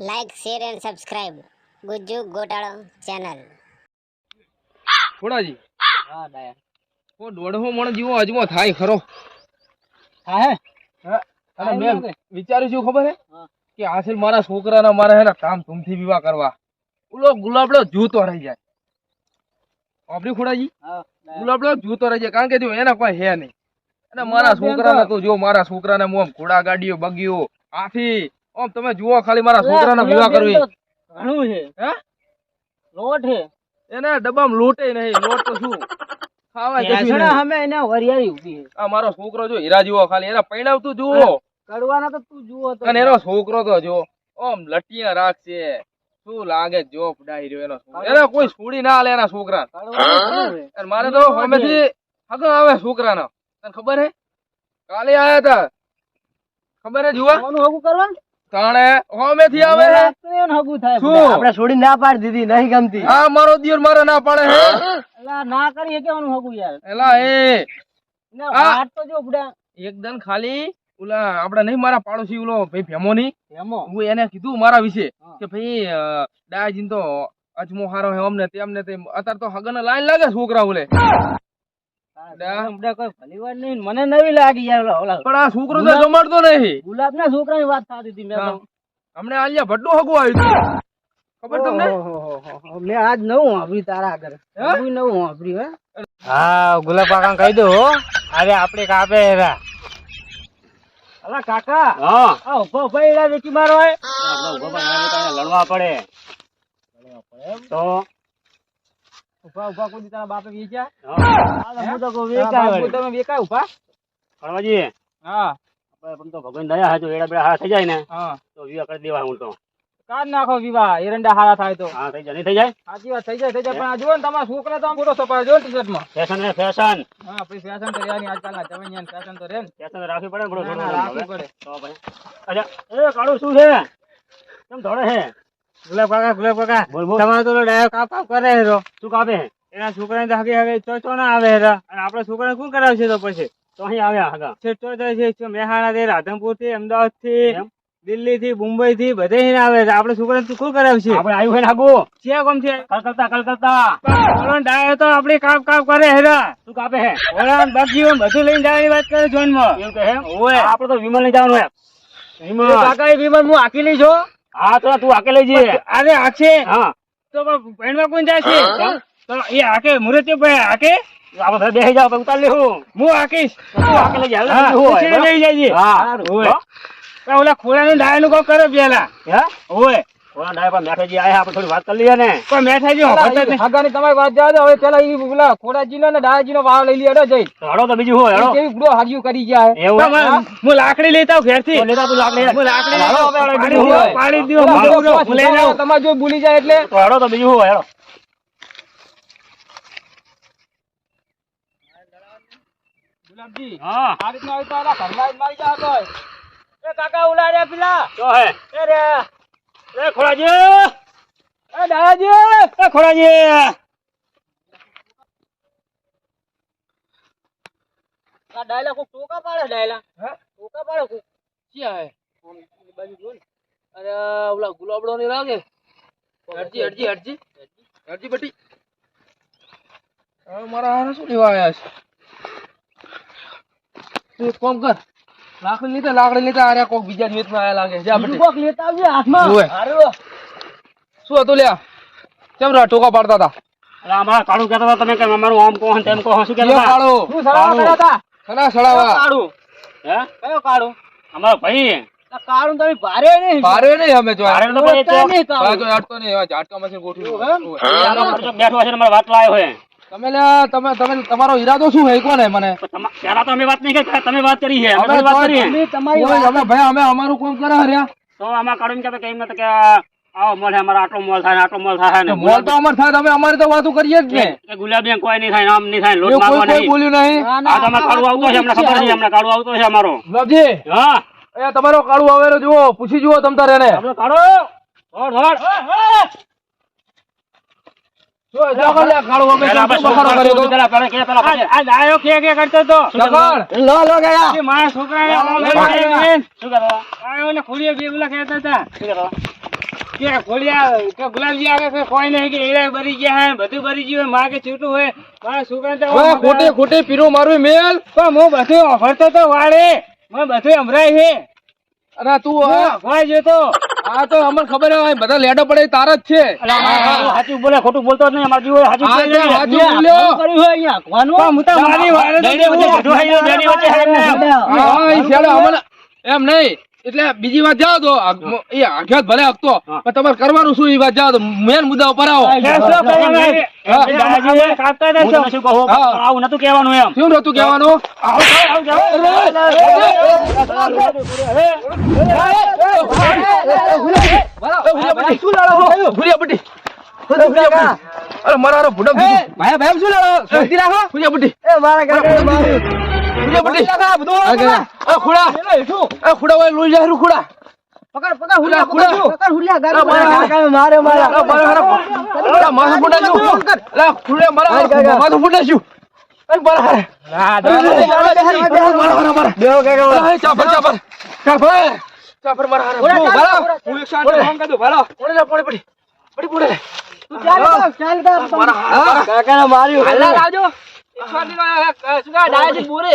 Like share and subscribe Gujju Gotalo channel થોડાજી હા ડાયા. ઓ દોઢસો મણ જીવો અજમો થાય ખરો. હા હે? હા, અને મેં વિચાર્યું છું ખબર હે? કે આસિલ મારા છોકરાના મારા હેના કામ ધૂમથી વિવાહ કરવા. ઓલો ગુલાબડો જૂતો રહી જાય. આપણી ખોડાજી? હા ગુલાબડો જૂતો રહી જાય. કારણ કે જો એના કોઈ હે નહીં. અને મારા છોકરાને તો- તો જો મારા છોકરાને મોમ ઘોડા ગાડીઓ બગીઓ હાથી આમ તમે જુઓ ખાલી મારા છોકરાનો વિવાહ કરવી. ઘણું છે. હે? લોટ છે. એને ડબ્બામાં લોટે નહીં લોટ તો શું? ખાવા નહીં. સામે એને વરિયાળી ઊભી છે. આ મારો છોકરો જો હીરા જુઓ ખાલી એના પૈણાવ તું જુઓ કડવાના તો તું જુઓ તો. અને એનો છોકરો તો જો ઓમ લટિયા રાખશે. શું લાગે જોપ ડાઈ રહ્યો એનો. એને કોઈ છોડી ના લે એના છોકરા મારે તો હમેથી હગો આવે છોકરાનો. તને ખબર હે? કાલે આયા તા. ખબર હે જુઓ. કરવાનું? તાણે હમેથી આવે હે? હગું થાય આપણે છોડી ના પાડી દીધી નહીં ગમતી. આ મારો દિયર મારે ના પાડે હે? એલા ના કરીએ કેવાનું હગું યાર. એલા એ. એને વાત તો જો બુડા એકદમ ખાલી ઓલા આપડે નહીં મારા પાડોશી ઓલો ભાઈ ભેમોની. એમો હું એને કીધું મારા વિશે કે ભાઈ ડાયાજીન તો અજમો હારો હે અમને તેમને તેમ. અત્યારે તો હગન લાઈન લાગે છોકરા ઓલે મને નવી લાગી યાર ઓલા- ઓલા પણ આ છોકરો તો જમાડતો નહીં. ગુલાબ ના છોકરાની વાત થતી હતી મેં હા. હમણે આલિયા ભટ્ટો હગું આવ્યું ખબર તમને? મેં આજ નવું વાપર્યું તારા આગળ. નવું વાપર્યું હા. ગુલાબ કાકા કહી દો અરે આપણે કાપે હેરા અલા કાકા. હા. આ ઊભો એડા વેચી મારો હે. લડવા પડે. તો ઊભા ઊભા કોઈ તારા બાપે વેચ્યા હા. હું તો વેચાય તમે વેચાય ઊભા? ફરવાજી હા. પણ તો ભગવાન દયા હાજો એડા બેડા હારા થઈ જાય ને હા. તો વિવાહ કરી દેવા હું તો. કાઢ નાખો વિવાહ એરંડા હારા થાય તો. હા થઈ જાય નહીં થઈ જાય? સાચી વાત થઈ જાય થઈ જાય પણ આ જુઓ ને તમારા છોકરા તો આમ મોટો સપાય જો ટી શર્ટમાં ફેશન ને ફેશન હા પછી ફેશન તો રહેવાની આજકાલના જવાનિયાની ફેશન તો રે ને. ફેશન રાખવી પડે ને ના, ના, પડે. તો ભાઈ અચ્છા એ કાળું શું છે? કેમ ધોળે છે? ગુલાબ કાકા ગુલાબ કાકા બોલ બોલ. તમારે તો ડાયો કાપ કાપ કરે છે તો. શું કાપે? છે એના છોકરાને તો હગે હગે ચો ચો ના આવે છે. અને આપણે છોકરાને શું કરાવશે તો પછી? તો અહીં આવ્યા હગા. છેટો જાય છે છે મહેસાણા થી રાધનપુરથી અમદાવાદથી દિલ્હી થી મુંબઈ થી બધે આવે છે. આપણે છોકરાને શું કરાવશે? આપડે આવ્યું હોય ને છે કોમ છે? કલકત્તા કલકત્તા. ઓલો ડાયો તો આપડે કાપ કાપ કરે હેરા શું કાપે હે ઓલા બાકી બધું લઈને જવાની વાત કરે જોનમાં એવું કે હે ઓય. આપણે તો વિમલ લઈ જવાનું હે એ કાકા એ વિમાન હું આખી લઈ છો? હા તો તું આકે લઈ જઈએ. અરે હાકે હા. તો ભણવા કોણ જાય છે? તો એ હાકે મુરત ભાઈ આપણે ઘરે બેસી જાવ પછી ઉતાર લેવું હું. હાકીશ તો તું આકે લઈ જાય હા, લઈ જાય હા ઓય. પણ ઓલા ખોલાનું ડાયનું કોક કરે પેલા. હે? ઓય ઓલા ડાય પર મેઠાજી આયા આપણે થોડી વાત કરી લઈએ ને. પણ મેઠાજી હગાની તમારી વાત જાવ હવે પેલા ઈ પેલા ખોડાજી ને ડાયાજી નો ભાવ લઈ લ્યો જઈ. તો તો બીજું હોય હળો કેવી ગુડો હાજ્યું કરી ગયા એવું? હું? લાકડી લેતા આવું ઘેરથી. લેતા તું લાકડી. હું લાકડી હળો, લેતા આવું, આપણે પાડી બીજું દ્યો, હોય. પાડી દ્યો, હળો, હું હળો, હું તમારે જો ભૂલી જાય એટલે. તો બીજું હોય ગુલાબજી હા. આ રીતના હોય તો ઘરમાં મારી જાવ તોય. એ કાકા ઉલાડ્યા પેલા. તો હે? ખોડાજી એ દાદાજી એ ખોડાજી આ ડાયલા કોક ટોકા પાડે ડાયલા? હે? ટોકા પાડે કોક? ક્યાં હે બાજુ જો ને અરે ઓલા ગુલાબડો ની લાગે? હરજી હરજી હરજી હરજી બટી. મારા હારે શું લેવા છે? તું એક કામ કર. લાકડી લીધા લાકડી લીધા આર્યા કોક બીજા દિવસમાં આયા લાગે. જા બીજું કોક લેતા આવજે હાથમાં. હારું. શું હતું લ્યા? કેમ રા ટોકા પાડતા હતા? અરે અમારા કાળું કહેતા હતા તમે કે અમારું આમ કહો તેમ કહો શું કહેતા હતા? કાળો. શું સડાવા કરતા હતા? કના સડાવા કાળું. હે? કયો કાળું? અમારો ભાઈ. કાળું તમે ભારે નહીં. ભારે નહીં અમે જો ભારે તો ભાઈ તો નહીં કાળું. તો ઝાટકો નહીં હવે ઝાટકા મશીન ગોઠવ્યું? એવું બેઠો છે ને વાત લાયો હોય તમે લ્યા તમે તમે તમારો ઈરાદો શું હે? કોને? મને પહેલા તો અમે વાત નહીં કરી તમે વાત કરી છે અમે વાત કરી છે તમારી ઓય, અમે ભાઈ અમે અમારું કામ કરે હર્યા. તો આમાં કાળું કે તો કેમ ન કે આવો મોલ છે આટલો મોલ થાય આટલો મોલ થાય ને મોલ તો અમાર થાય તમે અમારી તો વાતો કરીએ જ ને. કે ગુલાબિયા કોઈ નહીં થાય આમ નહીં થાય લોટ મારવા નહીં. બોલ્યું નહીં. ના, ના, આ તો અમારે કાળું આવતો છે અમને ખબર છે અમને કાળું આવતો છે અમારો. ગુલાબજી. હા. એ તમારો કાળું આવેલો જુઓ પૂછી જુઓ તમ તારે આપણે કાળું ધોડ ધોડ ખોટે ખોટે પીરો મારું મેલ. પણ હું બધું ઓફરતો તો વાળે. બધું અમરાય છે અરે તું હું જોતો અફવાય જતો. આ તો અમને ખબર હોય બધા લેડો પડે તાર જ છે. સાચું બોલે ખોટું બોલતો નહીં અમારી જીવો સાચું સાચું બોલ્યો. એમ નહીં. એટલે બીજી વાત જાઓ તો એ આઘાત ભલે આપતો પણ તમારે કરવાનું શું એ વાત જાઓ તો મેન મુદ્દા ઉપર આવો આવું નતું કહેવાનું એમ શું નતું કહેવાનું અરે મારા ભૂડમ ભાઈ ભાઈ શું લડો રાખો ભૂલિયા બુટી. મારા લે બટી લગા બધો આ ખુડા આ ખુડા વાય લોઈ જાહેર ખુડા પકડ પકડ હુલિયા પકડ પકડ હુલિયા ગાડી મારા મારે મારા મારા. માથું ફૂટાજો લા ખુડે મારા માથું ફૂટાજો અન બરાબર ના મારા મારા દેવ કાકા ચાપર ચાપર. ચાપર. ચાપર મારા હારે હું એક શાટ હંગા દો ભાલો પોડે લે પોડે પડી પડી પોડે લે તું ચાલ ચાલ મારા કાકાને માર્યો. હાલા. લાવજો. એક શાટ નો સુગા ડાયજી બોરે.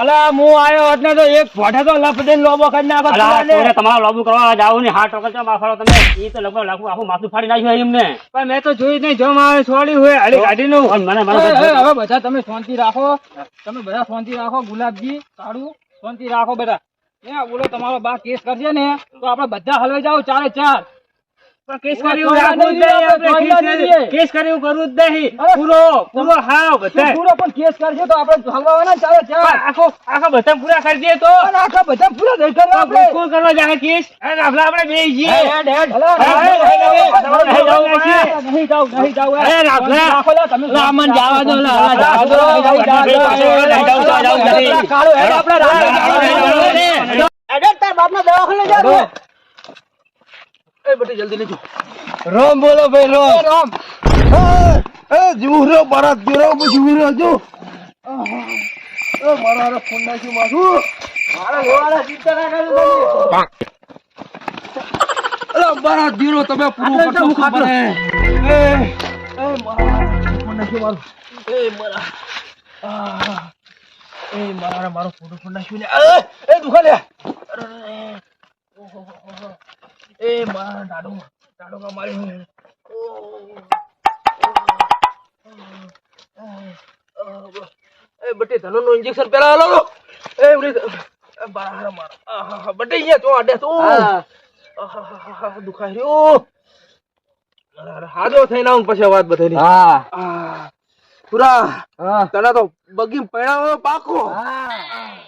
અલા હું આયો એટલે તો એક ફોટે તો લપ દઈને લોબો કરી નાખો. અલા, તમારા લોબુ કરવા જાઓ ને હાથ ટકા ચમ આફાડો તમે? ઈ તો લગભગ લાખું આખું માથું ફાડી નાખ્યું એમને. પણ મેં તો જોઈ નહીં જો મારે છોડી હોય અલી ગાડીનું. નું મને એ, એ, મને હવે બધા તમે શાંતિ રાખો. તમે બધા શાંતિ રાખો ગુલાબજી કાળુ શાંતિ રાખો બધા. એ બોલો તમારો બા કેસ કરશે ને તો આપણે બધા હલવાઈ જાવ ચારે ચાર. કેસ કર્યું રાખવું જ નહીં કેસ કર્યું કરવું જ નહીં પૂરો પૂરો હા બધા પૂરો પણ કેસ કરજો તો આપણે હલવાના ચાલે ચાલે આખો આખા બધા પૂરા કરજે તો આખા બધા પૂરા નહીં કરવા આપણે કોણ કરવા જાય કેસ અરે આપણે આપણે બે જઈએ હેડ હેડ નહીં જાવ નહીં જાવ નહીં જાવ અરે રાખલા તમે રામન જાવા દો લા જાવા દો જાવ જાવ જાવ આપણે રામ જાવ તાર બાપના દવાખાને જાવ એ બટી જલ્દી લેજો. રામ બોલો ભાઈ રામ. રામ. એ જીવરો બરાત જીવરો જીવરો જો. એ મારા હારે ફોન નાખ્યું મારું. મારા લોહાના ચિંતા ના તમે. અરે બરાત જીરો તમે પૂરું કરશો? એ. એ મારા ફોન નાખ્યું મારું. એ મારા. એ મારા મારો ફોટો ફોન નાખ્યું ને. એ, દુખા લે અરે, ઓહો. એ મારા દાડો દાડો કા માર્યો એ બટે ધનો નું ઇન્જેક્શન પેલા હાલો લો. એ ઉરી એ મારા. મારો આહા બટે અહીંયા તો આડે તો. આહા દુખાય રહ્યું. હાજો થઈને આવું પછી વાત બધાની હા. પૂરા તને તો બગી પૈણાવાનો પાકો. હા.